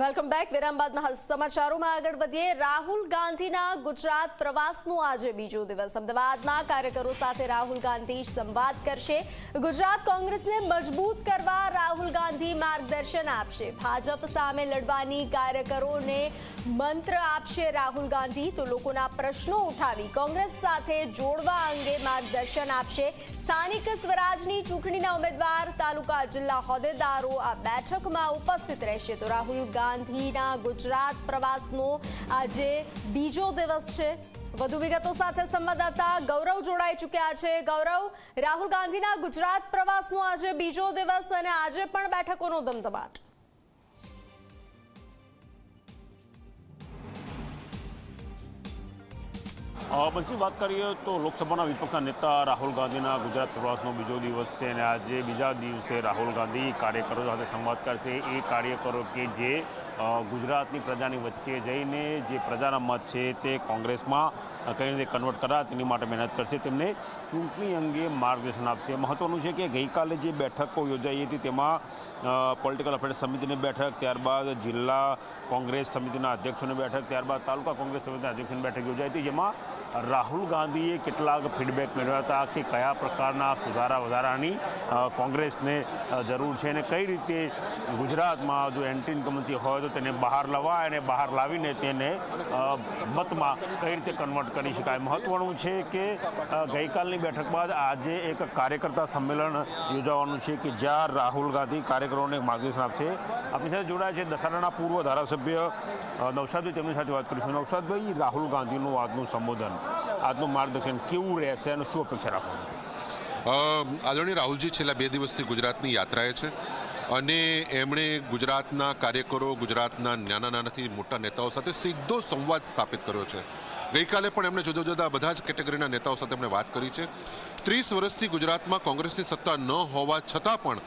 Welcome back વિરામ બાદના સમાચારોમાં આગળ વધીએ. રાહુલ ગાંધીના ગુજરાત પ્રવાસનો આજે બીજો દિવસ. અમદાવાદના કાર્યકરો સાથે રાહુલ ગાંધી સંવાદ કરશે. ગુજરાત કોંગ્રેસને મજબૂત કરવા રાહુલ ગાંધી માર્ગદર્શન આપશે. ભાજપ સામે લડવાની કાર્યકરોને મંત્ર આપશે રાહુલ ગાંધી. તો લોકોના પ્રશ્નો ઉઠાવી કોંગ્રેસ સાથે જોડવા અંગે માર્ગદર્શન આપશે. સ્થાનિક સ્વરાજની ચૂંટણીના ઉમેદવાર તાલુકા જિલ્લા હોદ્દેદારો આ બેઠકમાં ઉપસ્થિત રહેશે. તો રાહુલ ગાંધીના ગુજરાત પ્રવાસનો આજે બીજો દિવસ છે. વધુ વિગતો સાથે સંવાદદાતા ગૌરવ જોડાઈ ચૂક્યા છે. ગૌરવ, રાહુલ ગાંધીના ગુજરાત પ્રવાસનો આજે બીજો દિવસ અને આજે પણ બેઠકોનો ધમધમાટ બંસી વાત કરીએ તો લોકસભાના વિપક્ષના નેતા રાહુલ ગાંધીના ગુજરાત પ્રવાસનો બીજો દિવસ છે અને આજે બીજા દિવસે રાહુલ ગાંધી કાર્યકરો સાથે સંવાદ કરશે. એ કાર્યકરો કે જે ગુજરાતની પ્રજાની વચ્ચે જઈને જે પ્રજાના મત છે તે કોંગ્રેસમાં કઈ રીતે કન્વર્ટ કરા તેની માટે મહેનત કરશે. તેમને ચૂંટણી અંગે માર્ગદર્શન આપશે. મહત્વનું છે કે ગઈકાલે જે બેઠકો યોજાઈ હતી તેમાં પોલિટિકલ અફેર્સ સમિતિની બેઠક, ત્યારબાદ જિલ્લા કોંગ્રેસ સમિતિના અધ્યક્ષોની બેઠક, ત્યારબાદ તાલુકા કોંગ્રેસ સમિતિના અધ્યક્ષોની બેઠક યોજાઈ હતી, જેમાં રાહુલ ગાંધીએ કેટલાક ફીડબેક મેળવ્યા હતા કે કયા પ્રકારના સુધારા વધારાની કોંગ્રેસને જરૂર છે અને કઈ રીતે ગુજરાતમાં જો એન્ટી ઇન્કમન્સી હોય તો તેને બહાર લાવવા અને બહાર લાવીને તેને મતમાં કઈ રીતે કન્વર્ટ કરી શકાય. મહત્વનું છે કે ગઈકાલની બેઠક બાદ આજે એક કાર્યકર્તા સંમેલન યોજાવાનું છે કે જ્યાં રાહુલ ગાંધી કાર્યકરોને માર્ગદર્શન આપશે. આપણી સાથે જોડાયા છે દસાડાના પૂર્વ ધારાસભ્ય નવસાદભાઈ તેમની સાથે વાત કરીશું. નવસાદભાઈ રાહુલ ગાંધીનું આજનું સંબોધન. આજનું માર્ગદર્શન કેવું રહેશે અને શું અપેક્ષા રાખો? આદરણીય રાહુલજી, છેલ્લા બે દિવસથી ગુજરાતની યાત્રાએ છે અને એમણે ગુજરાતના કાર્યકરો, ગુજરાતના નાના નાનાથી મોટા નેતાઓ સાથે સીધો સંવાદ સ્થાપિત કર્યો છે. ગઈકાલે પણ એમણે જુદા જુદા બધા જ કેટેગરીના નેતાઓ સાથે એમણે વાત કરી છે. ત્રીસ વર્ષથી ગુજરાતમાં કોંગ્રેસની સત્તા ન હોવા છતાં પણ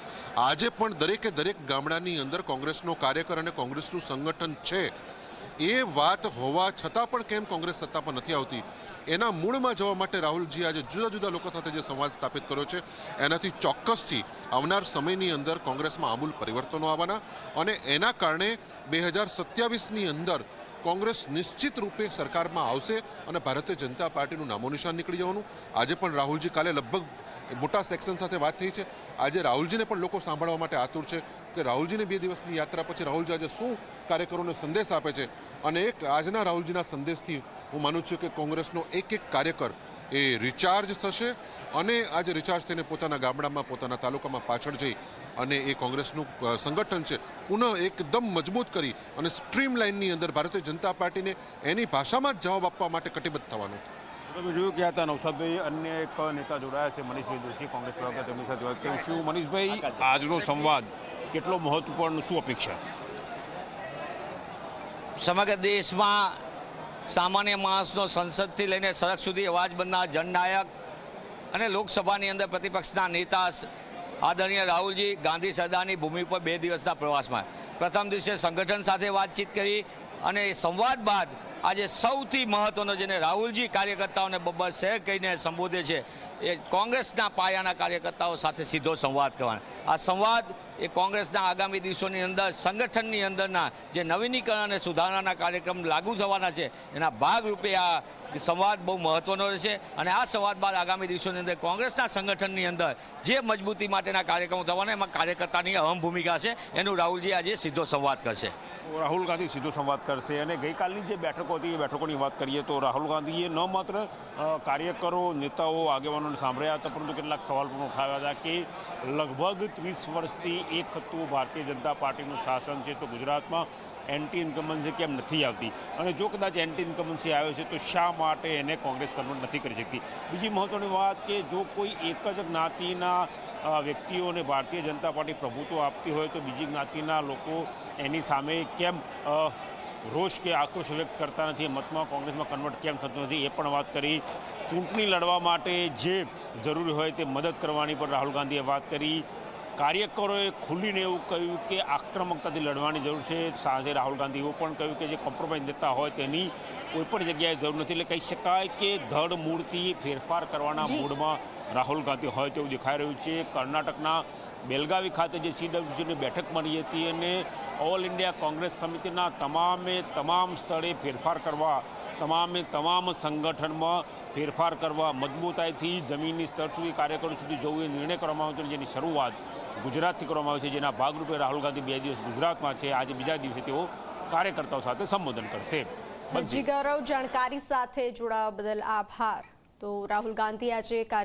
આજે પણ દરેકે દરેક ગામડાની અંદર કોંગ્રેસનો કાર્યકર અને કોંગ્રેસનું સંગઠન છે. એ વાત હોવા છતાં પણ કેમ કોંગ્રેસ સત્તા પર નથી આવતી? એના મૂળમાં જવા માટે રાહુલજી આજે જુદા જુદા લોકો સાથે જે સંવાદ સ્થાપિત કર્યો છે, એનાથી ચોક્કસથી આવનાર સમયની અંદર કોંગ્રેસમાં આમૂલ પરિવર્તનો આવવાના અને એના કારણે બે હજાર સત્યાવીસની અંદર કોંગ્રેસ નિશ્ચિત રૂપે સરકારમાં આવશે અને ભારતીય જનતા પાર્ટીનું નામો નિશાન નીકળી જવાનું. આજે પણ રાહુલજી કાલે લગભગ મોટા સેક્શન સાથે વાત થઈ છે. આજે રાહુલજીને પણ લોકો સાંભળવા માટે આતુર છે કે રાહુલજીની બે દિવસની યાત્રા પછી રાહુલજી આજે શું કાર્યકરોને સંદેશ આપે છે. અને એક આજના રાહુલજીના સંદેશથી હું માનું છું કે કોંગ્રેસનો એક એક કાર્યકર એ રિચાર્જ થશે અને આજે રિચાર્જ થઈને પોતાના ગામડામાં પોતાના તાલુકામાં પાછળ જઈ અને એ કોંગ્રેસનું સંગઠન છે પુનઃ એકદમ મજબૂત કરી અને સ્ટ્રીમ લાઇનની અંદર ભારતીય જનતા પાર્ટીને એની ભાષામાં જ જવાબ આપવા માટે કટિબદ્ધ થવાનું. તમે જોયું કે હતા નવસાદભાઈ? અન્ય એક નેતા જોડાયા છે મનીષભાઈ જોશી કોંગ્રેસ પ્રવક્તા તેમની સાથે વાત કરીશું. મનીષભાઈ આજનો સંવાદ કેટલો મહત્વપૂર્ણ શું અપેક્ષા? સમગ્ર દેશમાં સામાન્ય માણસનો સંસદથી લઈને સડક સુધી અવાજ બનનાર જનનાયક અને લોકસભાની અંદર પ્રતિપક્ષના નેતા આદરણીય રાહુલજી ગાંધી સરદારની ભૂમિ પર બે દિવસના પ્રવાસમાં. પ્રથમ દિવસે સંગઠન સાથે વાતચીત કરી અને સંવાદ બાદ આજે સૌથી મહત્વનો જેને રાહુલજી કાર્યકર્તાઓને બબ્બર શહેર કહીને સંબોધે છે, એ કોંગ્રેસના પાયાના કાર્યકર્તાઓ સાથે સીધો સંવાદ કરવાનો. આ સંવાદ એ કોંગ્રેસના આગામી દિવસોની અંદર, સંગઠનની અંદરના જે નવીનીકરણ અને સુધારણાના કાર્યક્રમ લાગુ થવાના છે, એના ભાગરૂપે આ સંવાદ બહુ મહત્વનો રહેશે. અને આ સંવાદ બાદ આગામી દિવસોની અંદર કોંગ્રેસના સંગઠનની અંદર જે મજબૂતી માટેના કાર્યક્રમો થવાના, એમાં કાર્યકર્તાની અહમ ભૂમિકા છે. એનું રાહુલજી આજે સીધો સંવાદ કરશે. રાહુલ ગાંધી સીધો સંવાદ કરશે અને ગઈકાલની જે બેઠકો હતી, એ બેઠકોની વાત કરીએ તો રાહુલ ગાંધીએ ન માત્ર કાર્યકરો, નેતાઓ, આગેવાનોને સાંભળ્યા હતા, પરંતુ કેટલાક સવાલ પણ ઉઠાવ્યા હતા કે લગભગ ત્રીસ વર્ષથી એક હતું ભારતીય જનતા પાર્ટીનું શાસન છે તો ગુજરાતમાં એન્ટી ઇન્કમન્સી કેમ નથી આવતી? અને જો કદાચ એન્ટી ઇન્કમન્સી આવે છે તો શા માટે એને કોંગ્રેસ કન્વર્ટ નથી કરી શકતી? બીજી મહત્ત્વની વાત કે જો કોઈ એક જ જ્ઞાતિના વ્યક્તિઓને ભારતીય જનતા પાર્ટી પ્રભુત્વ આપતી હોય તો બીજી જ્ઞાતિના લોકો એની સામે કેમ રોષ કે આક્રોશ વ્યક્ત કરતા નથી? મતમાં કોંગ્રેસમાં કન્વર્ટ કેમ થતું નથી? એ પણ વાત કરી. ચૂંટણી લડવા માટે જે જરૂરી હોય તે મદદ કરવાની પણ રાહુલ ગાંધીએ વાત કરી. કાર્યકરોએ ખુલીને એવું કહ્યું કે આક્રમકતાથી લડવાની જરૂર છે. સાંજે રાહુલ ગાંધી એવું પણ કહ્યું કે જે કોમ્પ્રોમાઇઝ નેતા હોય તેની કોઈપણ જગ્યાએ જરૂર નથી. એટલે કહી શકાય કે ધડ મૂળથી ફેરફાર કરવાના મૂડમાં રાહુલ ગાંધી હોય તેવું દેખાઈ રહ્યું છે. કર્ણાટકના બેલગાવી ખાતે જે સીડબ્લ્યુસીની બેઠક મળી હતી અને ઓલ ઇન્ડિયા કોંગ્રેસ સમિતિના તમામે તમામ સ્થળે ફેરફાર કરવા તમામે તમામ સંગઠનમાં ફેરફાર કરવા મજબૂતાઈથી જમીનની સ્તર સુધી કાર્યકરો સુધી જવું એ નિર્ણય કરવામાં આવ્યો છે જેની શરૂઆત ગુજરાતથી કરવામાં આવી છે. જેના ભાગરૂપે રાહુલ ગાંધી બે દિવસ ગુજરાતમાં છે. આજે બીજા દિવસે તેઓ કાર્યકર્તાઓ સાથે સંબોધન કરશે. જી ગૌરવ જાણકારી સાથે જોડાવા બદલ આભાર. તો રાહુલ ગાંધી આજે કાર્ય